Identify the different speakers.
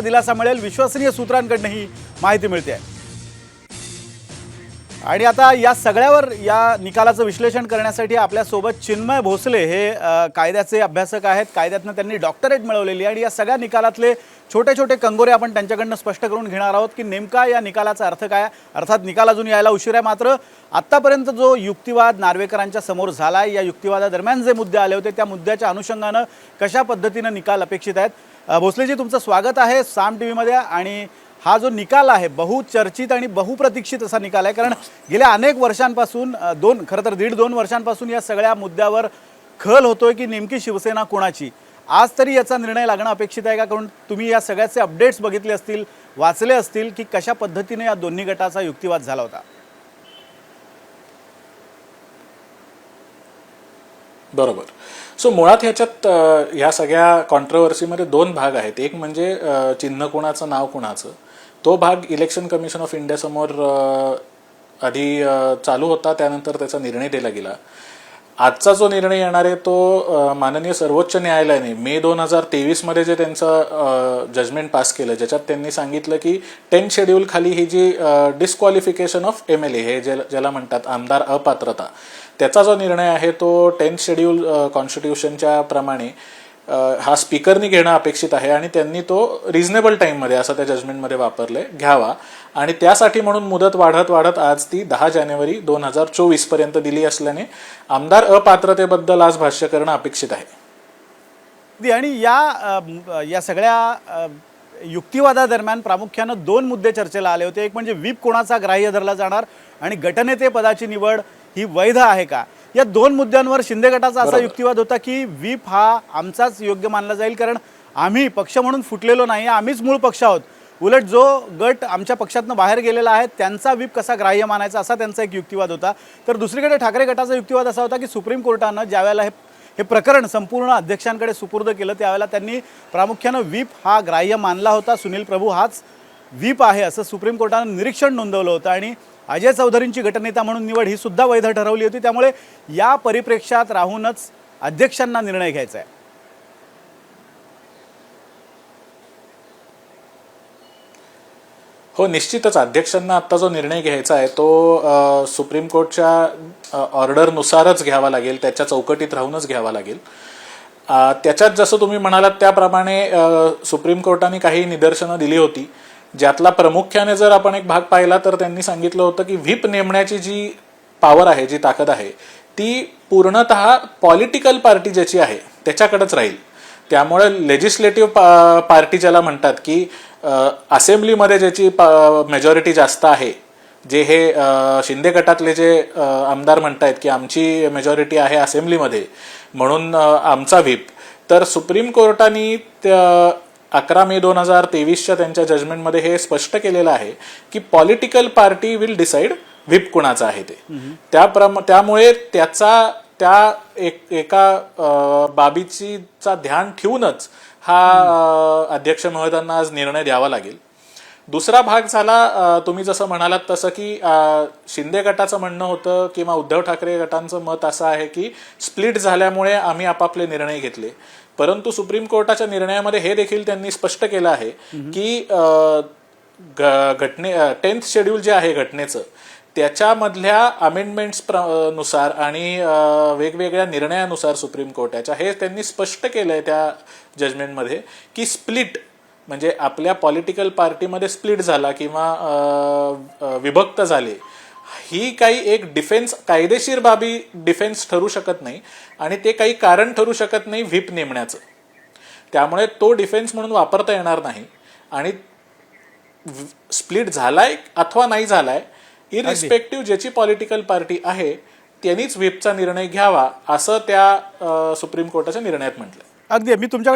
Speaker 1: दिलासा मिळेल. विश्वसनीय सूत्रांकडूनही माहिती मिळते. आहे आणि आता या सगळ्यावर या निकालाचं विश्लेषण करण्यासाठी आपल्यासोबत चिन्मय भोसले हे कायद्याचे अभ्यासक आहेत. कायद्यातनं त्यांनी डॉक्टरेट मिळवलेली आहे. आणि या सगळ्या निकालातले छोटे छोटे कंगोरे आपण त्यांच्याकडनं स्पष्ट करून घेणार आहोत की नेमका या निकालाचा अर्थ काय अर्थात निकाल अजून यायला उशीर आहे. मात्र आत्तापर्यंत जो युक्तिवाद नार्वेकरांच्या समोर झाला आहे या युक्तिवादादरम्यान जे मुद्दे आले होते त्या मुद्द्याच्या अनुषंगानं कशा पद्धतीनं निकाल अपेक्षित आहेत? भोसलेजी तुमचं स्वागत आहे साम टी व्हीमध्ये आणि हा जो निकाल आहे बहुचर्चित आणि बहुप्रतीक्षित असा निकाल आहे. कारण गेल्या अनेक वर्षांपासून दोन खरं तर दीड दोन वर्षांपासून या सगळ्या मुद्द्यावर खल होतोय की नेमकी शिवसेना कोणाची? आज तरी याचा निर्णय लागणं अपेक्षित आहे का? कारण तुम्ही या सगळ्याचे अपडेट्स बघितले असतील वाचले असतील की कशा पद्धतीने या दोन्ही गटाचा युक्तिवाद झाला होता?
Speaker 2: बरोबर. सो मुळात ह्याच्यात ह्या सगळ्या कॉन्ट्रोवर्सीमध्ये दोन भाग आहेत. एक म्हणजे चिन्ह कुणाचं नाव कुणाचं? तो भाग इलेक्शन कमिशन ऑफ इंडियासमोर आधी चालू होता त्यानंतर त्याचा निर्णय दिला गेला. आजचा जो निर्णय येणार आहे तो माननीय सर्वोच्च न्यायालयाने मे दोन हजार तेवीसमध्ये जे त्यांचं जजमेंट पास केलं ज्याच्यात त्यांनी सांगितलं की टेन्थ शेड्यूल खाली ही जी disqualification of M L A हे ज्याला ज्याला म्हणतात आमदार अपात्रता त्याचा जो निर्णय आहे तो टेन्थ शेड्यूल कॉन्स्टिट्यूशनच्या प्रमाणे हा स्पीकरनी घेणं अपेक्षित आहे आणि त्यांनी तो रिझनेबल टाईममध्ये असं त्या जजमेंटमध्ये वापरले घ्यावा. आणि त्यासाठी म्हणून मुदत वाढत वाढत आज ती दहा जानेवारी दोन हजार चोवीसपर्यंत दिली असल्याने आमदार अपात्रतेबद्दल आज भाष्य करणं अपेक्षित आहे.
Speaker 1: आणि या या सगळ्या युक्तिवादादरम्यान प्रामुख्यानं दोन मुद्दे चर्चेला आले होते. एक म्हणजे व्हीप कोणाचा ग्राह्य धरला जाणार आणि गटनेते पदाची निवड ही वैध आहे का? या दोन मुद्द्यांवर शिंदे गटाचा असा. युक्तिवाद होता की व्हीप हा आमचाच योग्य मानला जाईल कारण आम्ही पक्ष म्हणून फुटलेलो नाही आम्हीच मूळ पक्ष आहोत. उलट जो गट आमच्या पक्षातनं बाहेर गेलेला आहे त्यांचा व्हीप कसा ग्राह्य मानायचा असा त्यांचा एक युक्तिवाद होता. तर दुसरीकडे ठाकरे गटाचा युक्तिवाद असा होता की सुप्रीम कोर्टानं ज्यावेळेला हे हे प्रकरण संपूर्ण अध्यक्षांकडे सुपूर्द केलं त्यावेळेला त्यांनी प्रामुख्यानं व्हीप हा ग्राह्य मानला होता. सुनील प्रभू हाच व्हीप आहे असं सुप्रीम कोर्टानं निरीक्षण नोंदवलं होतं. आणि अजय चौधरींची गटनेता म्हणून निवड ही सुद्धा वैध ठरवली होती. त्यामुळे या परिप्रेक्ष्यात राहूनच अध्यक्षांना निर्णय घ्यायचा आहे.
Speaker 2: हो निश्चितच अध्यक्षांना आत्ता जो निर्णय घ्यायचा आहे तो सुप्रीम कोर्टच्या ऑर्डरनुसारच घ्यावा लागेल. त्याच्या चौकटीत राहूनच घ्यावा लागेल. त्याच्यात जसं तुम्ही म्हणालात त्याप्रमाणे सुप्रीम कोर्टाने काही निदर्शनं दिली होती. ज्यातला प्रामुख्याने जर आपण एक भाग पाहिला तर त्यांनी सांगितलं होतं की व्हीप नेमण्याची जी पॉवर आहे जी ताकद आहे ती पूर्णतः पॉलिटिकल पार्टी ज्याची आहे त्याच्याकडेच राहील. त्यामुळे लेजिस्लेटिव्ह पा पार्टी ज्याला म्हणतात की असेंब्लीमध्ये ज्याची मेजॉरिटी जास्त आहे जे हे शिंदे गटातले जे आमदार म्हणतायत की आमची मेजॉरिटी आहे असेंब्लीमध्ये म्हणून आमचा व्हीप. तर सुप्रीम कोर्टाने त्या- अकरा मे दोन हजार तेवीसच्या त्यांच्या जजमेंटमध्ये हे स्पष्ट केलेलं आहे की political party will decide whip कुणाचा आहे ते. त्याप्रम त्यामुळे त्याचा त्या एक एका बाबीची चा ध्यान ठेवूनच हा अध्यक्ष महोदयांना आज निर्णय द्यावा लागेल. दुसरा भाग झाला तुम्ही जसं म्हणालात तसं की शिंदे गटाचं म्हणणं होतं किंवा उद्धव ठाकरे गटांचं मत असं आहे की स्प्लिट झाल्यामुळे आम्ही आपापले निर्णय घेतले. परंतु सुप्रीम कोर्टाच्या निर्णयामध्ये हे देखील त्यांनी स्पष्ट केलं आहे की घटने टेन्थ शेड्यूल जे आहे घटनेचं त्याच्यामधल्या अमेंडमेंट्सनुसार आणि वेगवेगळ्या निर्णयानुसार सुप्रीम कोर्टाच्या हे त्यांनी स्पष्ट केलंय त्या जजमेंटमध्ये की स्प्लिट म्हणजे आपल्या पॉलिटिकल पार्टीमध्ये स्प्लिट झाला किंवा विभक्त झाले ही काही एक डिफेन्स कायदेशीर बाबी डिफेन्स ठरू शकत नाही आणि ते काही कारण ठरू शकत नाही व्हीप नेमण्याचं. त्यामुळे तो डिफेन्स म्हणून वापरता येणार नाही आणि स्प्लिट झालाय अथवा नाही झालाय इरिस्पेक्टिव्ह ज्याची पॉलिटिकल पार्टी आहे त्यांनीच व्हीपचा निर्णय घ्यावा असं त्या सुप्रीम कोर्टाच्या निर्णयात म्हटलं
Speaker 1: अगदी. मी तुमच्या